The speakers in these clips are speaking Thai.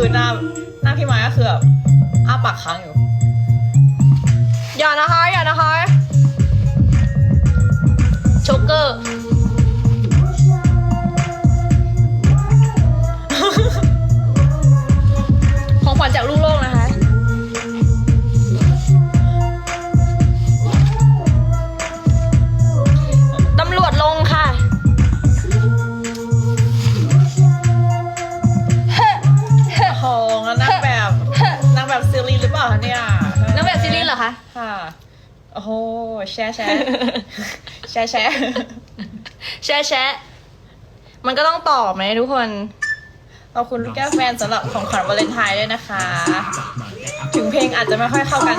คือหน้าหน้าพี่ไม้ก็คือแบบอ้าปากค้างอยู่ อย่านะคะ อย่านะคะ ค่ะ โอ้แช่แช่แช่แช่แช่แช่มันก็ต้องตอบไหมทุกคนขอบคุณลูกแก้วแฟนสำหรับของขวัญวาเลนไทน์ด้วยนะคะ ถึงเพลงอาจจะไม่ค่อยเข้ากัน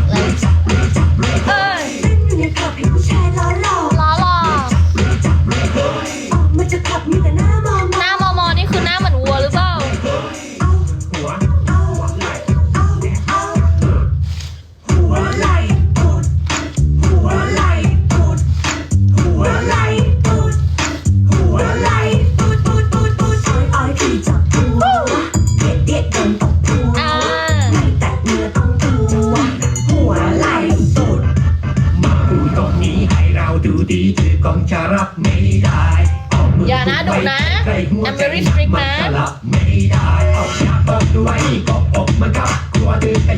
จะรับไม่ได้อย่านะดุนะแอมจะรับไเบอกด้วริกนะ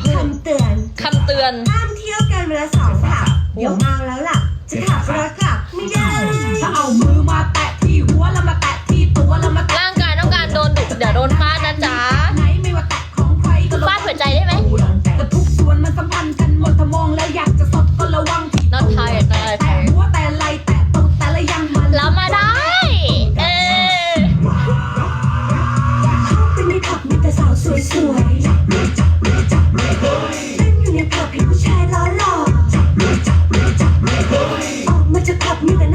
เคำเตือนคำเตือน ห้ามเที่ยวกันเวลาสองผับเดี๋ยวเมาแล้วหลับจะขับรถ